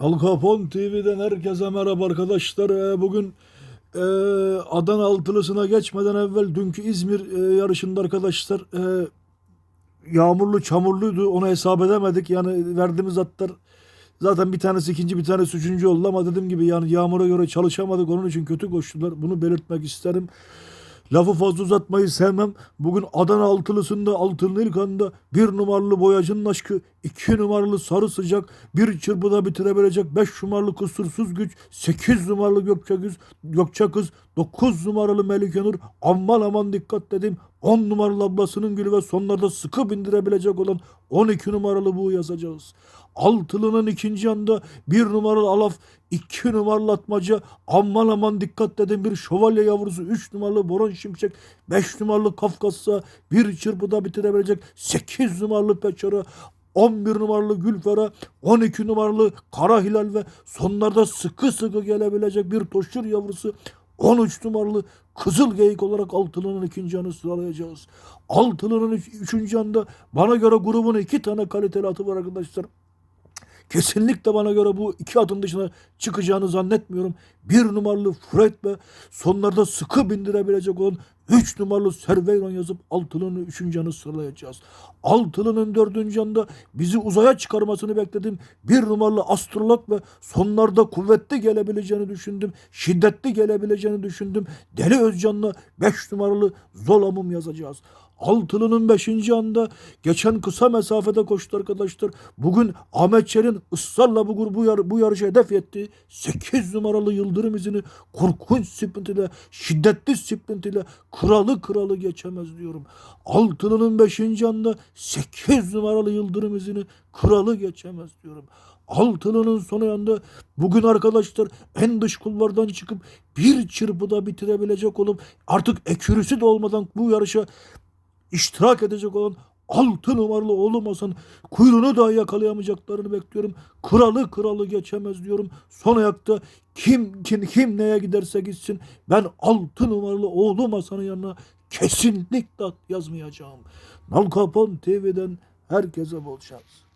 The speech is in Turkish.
Al Capone TV'den herkese merhaba arkadaşlar. Ee, Bugün e, Adana altılısına geçmeden evvel dünkü İzmir e, yarışında arkadaşlar e, yağmurlu çamurluydu. Onu hesap edemedik. Yani verdiğimiz atlar zaten bir tanesi ikinci bir tanesi üçüncü oldu ama dediğim gibi yani yağmura göre çalışamadık. Onun için kötü koştular. Bunu belirtmek isterim. Lafı fazla uzatmayı sevmem. Bugün Adana altılısında altının ilk anda bir numaralı boyacının aşkı, iki numaralı sarı sıcak, bir çırpıda bitirebilecek beş numaralı kusursuz güç, sekiz numaralı Gökçe, Gökçe kız, dokuz numaralı Melike Nur, aman aman dikkat dedim. On numaralı ablasının gülü ve sonlarda sıkı bindirebilecek olan 12 numaralı bu yazacağız. Altılının ikinci anda bir numaralı Alaf, iki numaralı Atmaca, aman aman dikkat dedim bir şövalye yavrusu, üç numaralı Boran Şimşek, beş numaralı Kafkas'a bir çırpıda bitirebilecek sekiz numaralı Peçara, 11 numaralı Gülfer'e, 12 numaralı Kara Hilal ve sonlarda sıkı sıkı gelebilecek bir toşur yavrusu 13 numaralı Kızıl Geyik olarak Altılı'nın ikinci anı sıralayacağız. Altılı'nın üç- üçüncü anda bana göre grubun iki tane kaliteli atı var arkadaşlar. Kesinlikle bana göre bu iki atın dışına çıkacağını zannetmiyorum. Bir numaralı Fred ve sonlarda sıkı bindirebilecek olan 3 numaralı Serveyron yazıp Altılı'nın üçüncü anı sıralayacağız. Altılı'nın dördüncü anda bizi uzaya çıkarmasını bekledim. Bir numaralı astrolog ve sonlarda kuvvetli gelebileceğini düşündüm. Şiddetli gelebileceğini düşündüm. Deli Özcan'la 5 numaralı Zolam'ım yazacağız. Altılı'nın 5. anda geçen kısa mesafede koştu arkadaşlar. Bugün Ahmet Çer'in ısrarla bu grubu bu yarışı hedef etti. 8 numaralı Yıldırım izini korkunç sprintiyle, şiddetli sprintiyle kralı kralı geçemez diyorum. Altılı'nın 5. anda 8 numaralı Yıldırım izini kralı geçemez diyorum. Altılı'nın son ayında bugün arkadaşlar en dış kulvardan çıkıp bir çırpıda bitirebilecek olup artık ekürüsü de olmadan bu yarışa iştirak edecek olan altı numaralı oğlum Hasan kuyruğunu da yakalayamayacaklarını bekliyorum. Kralı kralı geçemez diyorum. Son ayakta kim kim, kim neye giderse gitsin ben altı numaralı oğlum Hasan'ın yanına kesinlikle yazmayacağım. Nal Kapon TV'den herkese bol şans.